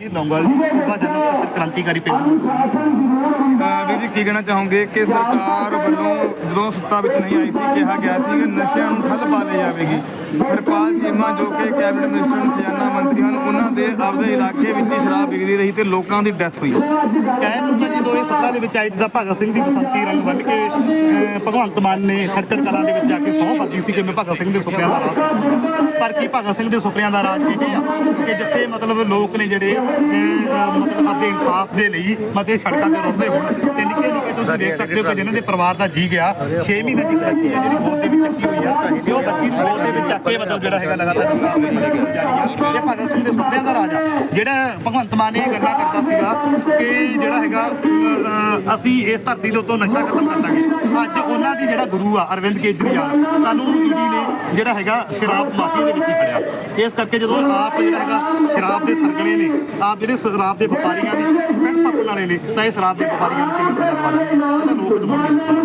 ਇਹ ਲੌਂਗਲ ਸੂਬਾ ਸਕੱਤਰ ਕ੍ਰਾਂਤੀਕਾਰੀ ਪਿੰਡ ਵੀਰ ਜੀ ਕੀ ਕਹਿਣਾ ਚਾਹੋਗੇ ਕਿ ਸਰਕਾਰ ਵੱਲੋਂ ਜਦੋਂ ਸੱਤਾ ਵਿੱਚ ਨਹੀਂ ਆਈ ਸੀ ਕਿਹਾ ਗਿਆ ਸੀ ਕਿ ਨਸ਼ਿਆਂ ਨੂੰ ਠੱਲ ਪਾ ਲਈ ਜਾਵੇਗੀ। ਹਰਪਾਲ ਚੀਮਾ ਜੋ ਕਿ ਕੈਬਨਿਟ ਮਿਨਿਸਟਰ ਖਜ਼ਾਨਾ ਮੰਤਰੀ ਹਨ ਉਹਨਾਂ ਦੇ ਆਪਦੇ ਇਲਾਕੇ ਵਿੱਚ ਹੀ ਸ਼ਰਾਬ ਵਿਕਦੀ ਰਹੀ ਤੇ ਲੋਕਾਂ ਦੀ ਡੈਥ ਹੋਈ। ਕਹਿਣ ਨੂੰ ਤਾਂ ਜਦੋਂ ਇਹ ਸੱਤਾ ਦੇ ਵਿੱਚ ਆਈ ਤਾਂ ਭਗਤ ਸਿੰਘ ਦੀ ਬਸੰਤੀ ਰੰਗ ਬੰਨ ਕੇ ਭਗਵੰਤ ਮਾਨ ਨੇ ਖੜਕੜ ਕਲਾਂ ਦੇ ਵਿੱਚ ਜਾ ਕੇ ਸਹੁੰ ਖਾਦੀ ਸੀ ਕਿ ਮੈਂ ਭਗਤ ਸਿੰਘ ਦੇ ਸੁਪਨਿਆਂ ਦਾ ਰਾਜ। ਕਰਾਂਗਾ। ਪਰ ਕੀ ਭਗਤ ਸਿੰਘ ਦੇ ਸੁਪਨਿਆਂ ਦਾ ਰਾਜ ਇਹ ਆ। ਕਿ ਜਿੱਥੇ ਮਤਲਬ ਲੋਕ ਨੇ ਜਿਹੜੇ ਮਤਲਬ ਆਪਣੇ ਇਨਸਾਫ ਦੇ ਲਈ ਮਤੇ ਸੜਕਾਂ ਤੇ ਰੁਲਦੇ ਹੋਣ। ਤੇ ਨਿੱਕੇ ਨਿੱਕੇ ਤੁਸੀਂ ਦੇਖ ਸਕਦੇ ਹੋ ਕਿ ਜਿਨ੍ਹਾਂ ਦੇ ਪਰਿਵਾਰ ਦਾ ਜੀ ਗਿਆ 6 ਮਹੀਨੇ ਦੀ ਬੱਚੀ ਹੈ ਜਿਹੜੀ ਗੋਦ ਦੇ ਵਿੱਚ ਚੱਕੀ ਹੋਈ ਆ। ਤੇ ਉਹ ਬੱਚੀ ਨੂੰ ਗੋਦ ਦੇ ਵਿੱਚ ਚੱਕ ਕੇ ਮਤਲਬ ਜਿਹੜਾ ਹੈਗਾ ਲਗਾਤਾਰ ਇਹ ਭਗਤ ਸਿੰਘ ਦੇ ਸੁਪਨਿਆਂ ਦਾ ਰਾਜ ਆ। ਜਿਹੜਾ ਭਗਵੰਤ ਮਾਨ ਨੇ ਗੱਲਾਂ ਕਰਦਾ ਸੀਗਾ ਕਿ ਜਿਹੜਾ ਹੈਗਾ ਅਸੀਂ ਇਸ ਧਰਤੀ ਦੇ ਉੱਤੋਂ ਨਸ਼ਾ ਖਤਮ ਕਰ ਦਾਂਗੇ। ਅੱਜ ਉਹਨਾਂ ਦੀ ਜਿਹੜਾ ਗੁਰੂ ਆ ਅਰਵਿੰਦ ਕੇਜਰੀਵਾਲ ਕੱਲ ਨੂੰ ਈਡੀ ਨੇ। ਜਿਹੜਾ ਹੈਗਾ ਸ਼ਰਾਬ ਮਾਫੀਆ ਦੇ ਵਿੱਚ ਹੀ ਫੜਿਆ। ਇਸ ਕਰਕੇ ਜਦੋਂ ਆਪ ਜਿਹੜਾ ਹੈਗਾ ਸ਼ਰਾਬ ਦੇ ਸਰਗਲੇ ਨੇ, ਆਪ ਜਿਹੜੇ ਸ਼ਰਾਬ ਦੇ ਵਪਾਰੀਆਂ ਦੀ ਪੈਂਟ ਥੱਪਣ ਵਾਲੇ ਨੇ, ਤਾਂ ਇਹ ਸ਼ਰਾਬ ਦੇ ਵਪਾਰੀਆਂ ਨੂੰ ਕਿਵੇਂ ਸਜ਼ਾ ਦਵਾਉਣਗੇ ਇਹ ਤਾਂ ਲੋਕ ਦਵਾਉਣਗੇ